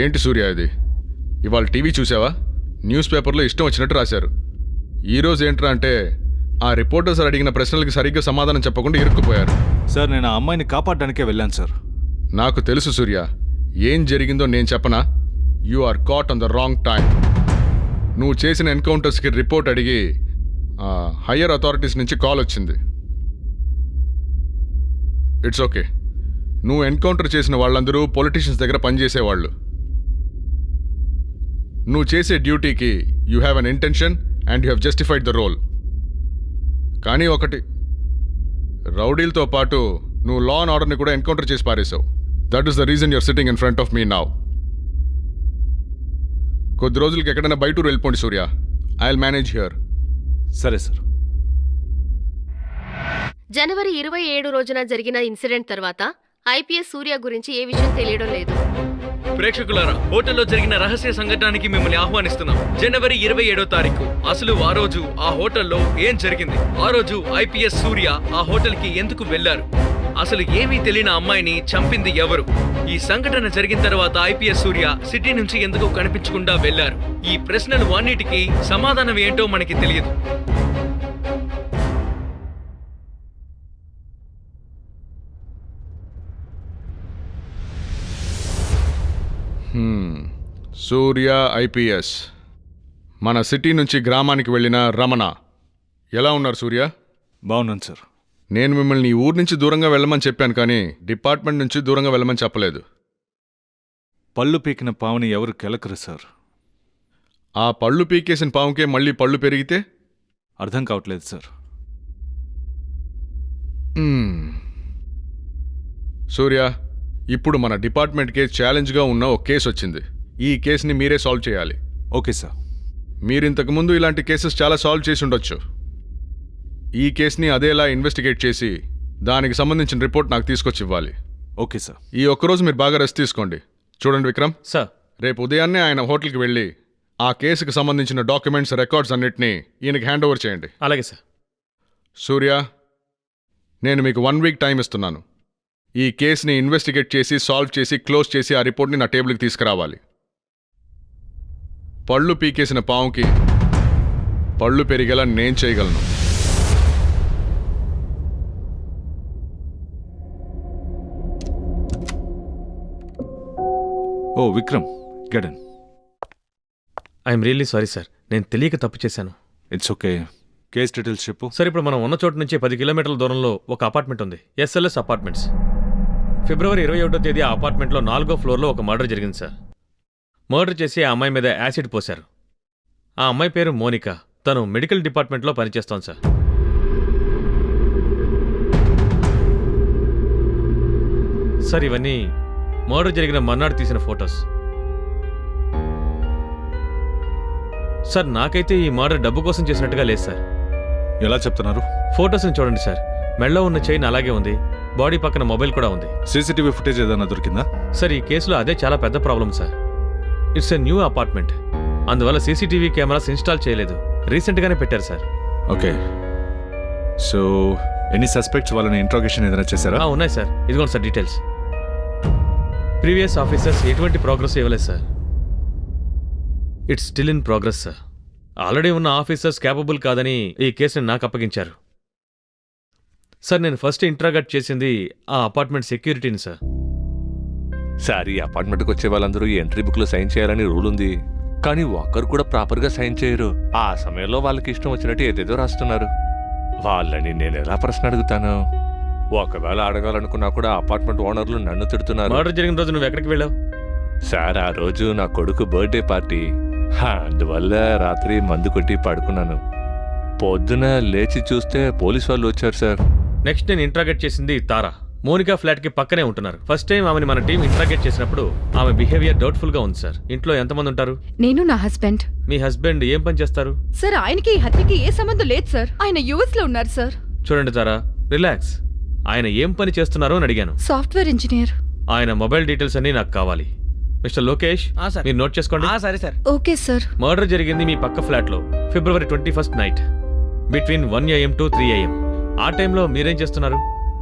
ఏంటి సూర్య ఇది? ఇవాళ టీవీ చూసావా? న్యూస్ పేపర్లో ఇష్టం వచ్చినట్టు రాశారు. ఈరోజు ఏంట్రా అంటే ఆ రిపోర్టర్స్ అడిగిన ప్రశ్నలకి సరిగ్గా సమాధానం చెప్పకుండా ఇరుక్కుపోయారు. సార్ నేను ఆ అమ్మాయిని కాపాడడానికే వెళ్ళాను సార్. నాకు తెలుసు సూర్య ఏం జరిగిందో నేను చెప్పనా? You are caught on the wrong time నువ్వు చేసిన ఎన్కౌంటర్స్కి రిపోర్ట్ అడిగి హయ్యర్ అథారిటీస్ నుంచి కాల్ వచ్చింది. ఇట్స్ ఓకే నువ్వు ఎన్కౌంటర్ చేసిన వాళ్ళందరూ పొలిటీషియన్స్ దగ్గర పనిచేసేవాళ్ళు. నువ్వు చేసే డ్యూటీకి you have an intention and you have justified the role. కానీ ఒకటి రౌడీలతో పాటు నువ్వు లా అండ్ ఆర్డర్ని కూడా ఎన్కౌంటర్ చేసి పారేశావు. That is the reason you're sitting in front of me now కొద్ది రోజులకి ఎక్కడైనా బయటూరు వెళ్ళిపోండి Surya. I will manage here సరే సార్. జనవరి ఇరవై ఏడు రోజున జరిగిన ఇన్సిడెంట్ తర్వాత ఐపీఎస్ సూర్య గురించి ఏ విషయం తెలియడం లేదు. ప్రేక్షకులారా హోటల్లో జరిగిన రహస్య సంఘటనకి మిమ్మల్ని ఆహ్వానిస్తున్నాం. జనవరి ఇరవై ఏడో తారీఖు అసలు ఆ రోజు ఆ హోటల్లో ఏం జరిగింది? ఆ రోజు ఐపీఎస్ సూర్య ఆ హోటల్కి ఎందుకు వెళ్ళారు అసలు ఏమీ తెలియని అమ్మాయిని చంపింది ఎవరు? ఈ సంఘటన జరిగిన తర్వాత ఐపీఎస్ సూర్య సిటీ నుంచి ఎందుకు కనిపించకుండా వెళ్ళారు ఈ ప్రశ్నలు అన్నిటికీ సమాధానం ఏంటో మనకి తెలియదు. సూర్య ఐపీఎస్. మన సిటీ నుంచి గ్రామానికి వెళ్ళిన రమణ. ఎలా ఉన్నారు సూర్య? బాగున్నాను సార్. నేను మిమ్మల్ని ఈ ఊరు నుంచి దూరంగా వెళ్ళమని చెప్పాను కానీ డిపార్ట్మెంట్ నుంచి దూరంగా వెళ్ళమని చెప్పలేదు. పళ్ళు పీకిన పావుని ఎవరు కెలకరు సార్? ఆ పళ్ళు పీకేసిన పాముకే మళ్ళీ పళ్ళు పెరిగితే? అర్థం కావట్లేదు సార్. సూర్య ఇప్పుడు మన డిపార్ట్మెంట్కే ఛాలెంజ్గా ఉన్న ఒక కేసు వచ్చింది. ఈ కేసుని మీరే సాల్వ్ చేయాలి. Okay sir. మీరు ఇంతకుముందు ఇలాంటి కేసెస్ చాలా సాల్వ్ చేసి ఉండొచ్చు. ఈ కేసుని అదేలా ఇన్వెస్టిగేట్ చేసి దానికి సంబంధించిన రిపోర్ట్ నాకు తీసుకొచ్చి ఇవ్వాలి. Okay sir. ఈ ఒక్కరోజు మీరు బాగా రెస్ట్ తీసుకోండి. చూడండి విక్రమ్. సార్. రేపు ఉదయాన్నే ఆయన హోటల్కి వెళ్ళి ఆ కేసుకి సంబంధించిన డాక్యుమెంట్స్ రికార్డ్స్ అన్నిటినీ ఈయనకి హ్యాండ్ ఓవర్ చేయండి. అలాగే సార్. సూర్య నేను మీకు వన్ వీక్ టైం ఇస్తున్నాను. ఈ కేసుని ఇన్వెస్టిగేట్ చేసి సాల్వ్ చేసి క్లోజ్ చేసి ఆ రిపోర్ట్ని నా టేబుల్కి తీసుకురావాలి. పళ్ళు పీకేసిన పావుకి పళ్ళు పెరిగేలా నేను చేయగలను. ఓ విక్రమ్ గెడన్ ఐఎమ్ రియల్లీ సారీ సార్. నేను తెలియక తప్పు చేశాను. ఇట్స్ ఓకే కేస్ డీటెయిల్స్ చెప్పు. సార్ ఇప్పుడు మనం ఉన్న చోటు నుంచి పది కిలోమీటర్ల దూరంలో ఒక అపార్ట్మెంట్ ఉంది. ఎస్ఎల్ఎస్ అపార్ట్మెంట్స్ ఫిబ్రవరి ఇరవై ఒకటో తేదీ ఆ అపార్ట్మెంట్లో నాలుగో ఫ్లోర్లో ఒక మర్డర్ జరిగింది సార్. మర్డర్ చేసి ఆ అమ్మాయి మీద యాసిడ్ పోశారు. ఆ అమ్మాయి పేరు మోనికా. తను మెడికల్ డిపార్ట్మెంట్లో పనిచేస్తోంది సార్. సార్ ఇవన్నీ మర్డర్ జరిగిన మర్నాడు తీసిన ఫొటోస్. సార్ నాకైతే ఈ మర్డర్ డబ్బు కోసం చేసినట్టుగా లేదు సార్. ఎలా చెప్తున్నారు? ఫొటోస్ని చూడండి సార్. మెడలో ఉన్న చైన్ అలాగే ఉంది. బాడీ పక్కన మొబైల్ కూడా ఉంది. సీసీటీవీ ఫుటేజ్ ఏదైనా దొరికిందా? సార్ ఈ కేసులో అదే చాలా పెద్ద problem sir. It's a new apartment. అందువల్ల సీసీటీవీ కెమెరాస్ ఇన్స్టాల్ చేయలేదు. రీసెంట్గానే పెట్టారు sir. Okay. So any suspects వాళ్ళని ఇంట్రాగేషన్ ఏదైనా చేశారా? ఆ, ఉన్నాయి సార్. ఇదిగోండి సార్ డీటెయిల్స్. ప్రీవియస్ ఆఫీసర్స్ ఎటువంటి ప్రోగ్రెస్ ఇవ్వలేదు sir. It's still in progress sir. Already ఉన్న ఆఫీసర్స్ క్యాపబుల్ కాదని ఈ కేసుని నాకు అప్పగించారు. సార్ నేను ఫస్ట్ ఇంట్రాగట్ చేసింది ఆ అపార్ట్మెంట్ సెక్యూరిటీని సార్. సార్ ఈ అపార్ట్మెంట్కి వచ్చే వాళ్ళందరూ ఈ ఎంట్రీ బుక్లో సైన్ చేయాలని రూల్ ఉంది. కానీ ఒక్కరు కూడా ప్రాపర్గా సైన్ చేయరు. ఆ సమయంలో వాళ్ళకి ఇష్టం వచ్చినట్టు ఏదేదో రాస్తున్నారు. వాళ్ళని నేను ఎలా ప్రశ్న అడుగుతాను? ఒకవేళ అడగాలనుకున్నా కూడా అపార్ట్మెంట్ ఓనర్లు నన్ను తిడుతున్నారు. మర్డర్ జరిగిన రోజు నువ్వు ఎక్కడికి వెళ్ళావు? సార్ ఆ రోజు నా కొడుకు బర్త్డే పార్టీ. హా, అందువల్ల రాత్రి మందు కొట్టి పడుకున్నాను. పొద్దున లేచి చూస్తే పోలీస్ వాళ్ళు వచ్చారు సార్. నెక్స్ట్ నేను ఇంట్రాగేట్ చేసింది తారా. మోనికా ఫ్లాట్కి పక్కనే ఉంటున్నారు. ఫస్ట్ టైం ఆమెని మన టీం ఇంట్రాగేట్ చేసినప్పుడు ఆమె బిహేవియర్ డౌట్ఫుల్గా ఉంది సార్. ఇంట్లో ఎంతమంది ఉంటారు? నేను నా హస్బెండ్. మీ హస్బెండ్ ఏం పని చేస్తారు? సార్ ఆయనకి ఈ హత్యకి ఏ సంబంధం లేదు సార్. ఆయన యుఎస్లో ఉన్నారు సార్. చూడండి తారా రిలాక్స్. ఆయన ఏం పని చేస్తున్నారో అని అడిగాను. Software engineer. ఆయన మొబైల్ డీటెయిల్స్ అన్ని నాకు కావాలి. మిస్టర్ లోకేష్ ఆ, సార్. మీరు నోట్ చేసుకోండి. సరే సార్. Okay sir. మర్డర్ జరిగింది మీ పక్క ఫ్లాట్లో February twenty first night. Between one AM to three AM. ఆ టైంలో మీరేం చేస్తున్నారు?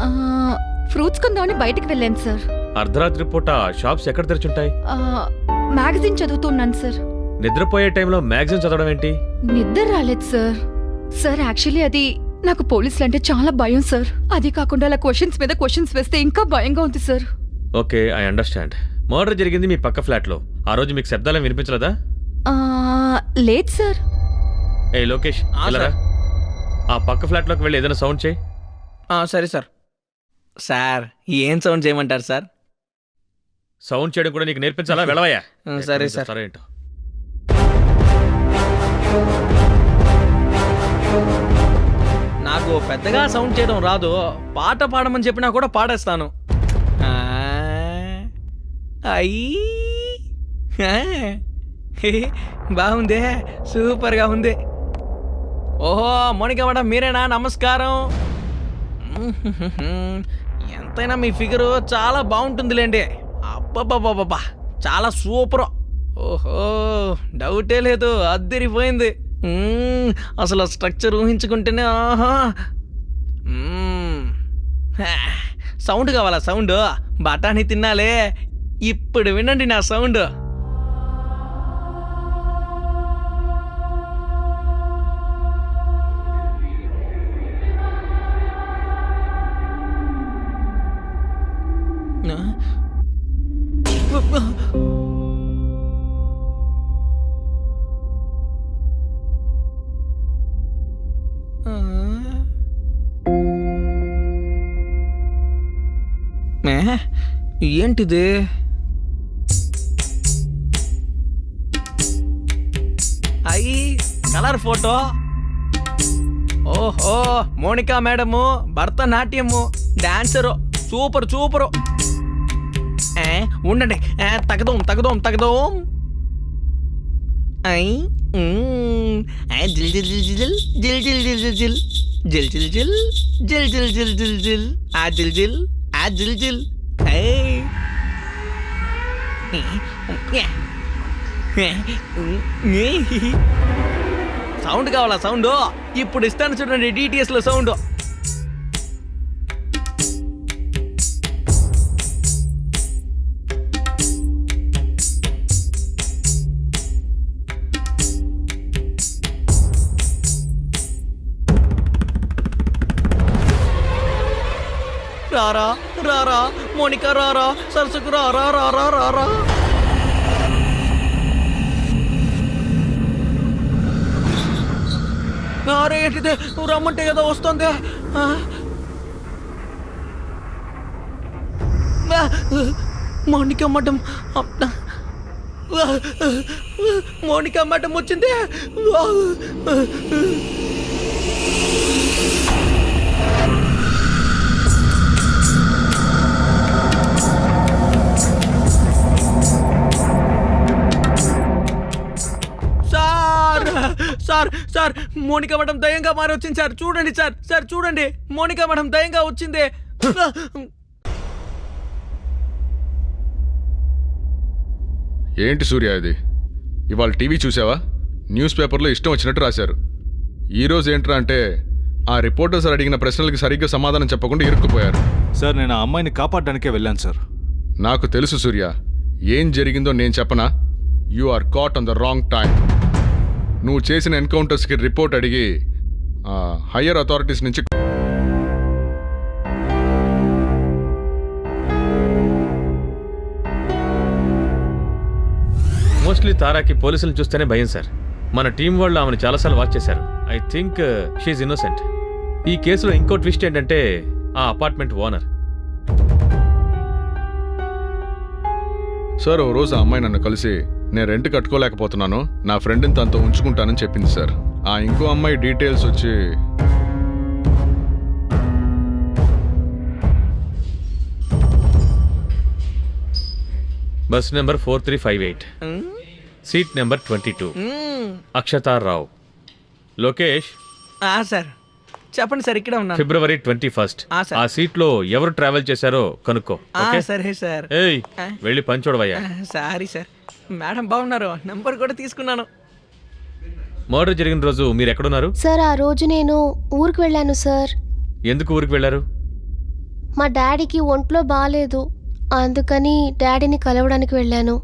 ఆ, ఫ్రూట్స్ కొందామని బయటికి వెళ్ళాను సార్. అర్ధరాత్రి పూట షాప్స్ ఎక్కడ తెరిచుంటాయి? ఆ, మ్యాగజైన్ చదువుతున్నాను సార్. నిద్రపోయే టైంలో మ్యాగజైన్ చదవడం ఏంటి? నిద్ర రాలేదు సార్. సార్ యాక్చువల్లీ అది నాకు పోలీసులు అంటే చాలా భయం సార్. అది కాకుండా అలా క్వశ్చన్స్ మీద క్వశ్చన్స్ వేస్తే ఇంకా భయంగా ఉంది sir. Okay I understand. Murder జరిగింది మీ పక్క ఫ్లాట్లో. ఆ రోజు మీకు శబ్దాలు వినిపించలేదా? ఆ, లేదు సార్. ఏ లోకేష్ వెళ్ళరా? ఆ పక్క ఫ్లాట్లోకి వెళ్ళి ఏదైనా సౌండ్ చేయి. సరే సార్. సార్ ఏం సౌండ్ చేయమంటారు సార్? సౌండ్ చేయడం కూడా నీకు నేర్పించాలా? వెళ్ళవయ్యా. సరే సార్. వస్తారో ఏంటో. నాకు పెద్దగా సౌండ్ చేయడం రాదు. పాట పాడమని చెప్పినా కూడా పాడేస్తాను. అయ్యి. బాగుందే. సూపర్గా ఉంది. ఓహో మోనిక మేడం మీరేనా? నమస్కారం. ఎంతైనా మీ ఫిగరు చాలా బాగుంటుందిలేండి. అబ్బబ్బబ్బబ్బా చాలా సూపర్. ఓహో డౌటే లేదు అద్దరిపోయింది. అసలు స్ట్రక్చర్ ఊహించుకుంటేనే ఆహా. సౌండ్ కావాలా సౌండ్? బఠానీ తిన్నాలే. ఇప్పుడు వినండి నా సౌండ్. ఏంటిది అయ్యి కలర్ ఫోటో ఓహో Monika madam Bharatanatyam dancer super super ఏ, ఉండండి ఏ, తగదోం తగదోం తగదోం ఐ మ్మ్. జిల్ జిల్ జిల్ జిల్ జిల్ జిల్ జిల్ జిల్ జిల్ జిల్ జిల్ జిల్ జిల్ జిల్ జిల్ జిల్ జిల్ ఆ జిల్ జిల్ ఆ జిల్ జిల్ ఏయ్. సౌండ్ కావాలా సౌండ్ ఇప్పుడు ఇస్తాను చూడండి డిటిఎస్లో సౌండ్ రారా రారా మోనిక రారా సరసుకు రారా రారా రారా అరే ఏంటిదే నువ్వు రమ్మంటే ఏదో వస్తుంది ఆ? ఆ, మౌనిక మఠం అబ్బా. ఆ, మఠం వచ్చింది సార్ సార్ మోనికా మేడం దయంగా మారి వచ్చింది సార్. చూడండి సార్ సార్ చూడండి మోనికా మేడం దయంగా వచ్చింది. ఏంటి సూర్య ఇది? ఇవాళ టీవీ చూసావా? న్యూస్ పేపర్లో ఇష్టం వచ్చినట్టు రాశారు. ఈరోజు ఏంట్రా అంటే ఆ రిపోర్టర్స్ అడిగిన ప్రశ్నలకి సరిగ్గా సమాధానం చెప్పకుండా ఇరుక్కుపోయారు. సార్ నేను ఆ అమ్మాయిని కాపాడడానికే వెళ్ళాను సార్. నాకు తెలుసు సూర్య ఏం జరిగిందో నేను చెప్పనా? You are caught on the wrong time నువ్వు చేసిన ఎన్కౌంటర్స్కి రిపోర్ట్ అడిగి హయ్యర్ అథారిటీస్ నుంచి మోస్ట్లీ తారాకి పోలీసులు చూస్తేనే భయం సార్. మన టీం వాళ్ళు ఆమెను చాలాసార్లు వాచ్ చేశారు. ఐ థింక్ షీఈ్ ఇన్నోసెంట్ ఈ కేసులో ఇంకో ట్విస్ట్ ఏంటంటే ఆ అపార్ట్మెంట్ ఓనర్. సార్ ఓ రోజు ఆ అమ్మాయి నన్ను కలిసి నేను రెంట్ కట్టుకోలేకపోతున్నాను. నా ఫ్రెండ్ని తనతో ఉంచుకుంటానని చెప్పింది సార్. ఆ ఇంకో అమ్మాయి డీటెయిల్స్ వచ్చి bus number four three five eight. Seat number twenty two. Akshata Rao. Lokesh? ఆ, సార్. చెప్పండి సార్ ఇక్కడ ఉన్నాను. February twenty first. ఆ, సార్. ఆ సీట్లో ఎవరు ట్రావెల్ చేశారో కనుక్కో సరే సార్. ఏయ్. వెళ్ళి పని చూడవయ్యా ఆ, సారీ సార్. మేడం బాగున్నారు. నంబర్ కూడా తీసుకున్నాను. మర్డర్ జరిగిన రోజు మీరు ఎక్కడున్నారు? సార్ ఆ రోజు నేను ఊరికి వెళ్ళాను సార్. ఎందుకు ఊరికి వెళ్ళారు? మా డాడీకి ఒంట్లో బాగాలేదు అందుకని డాడీని కలవడానికి వెళ్ళాను.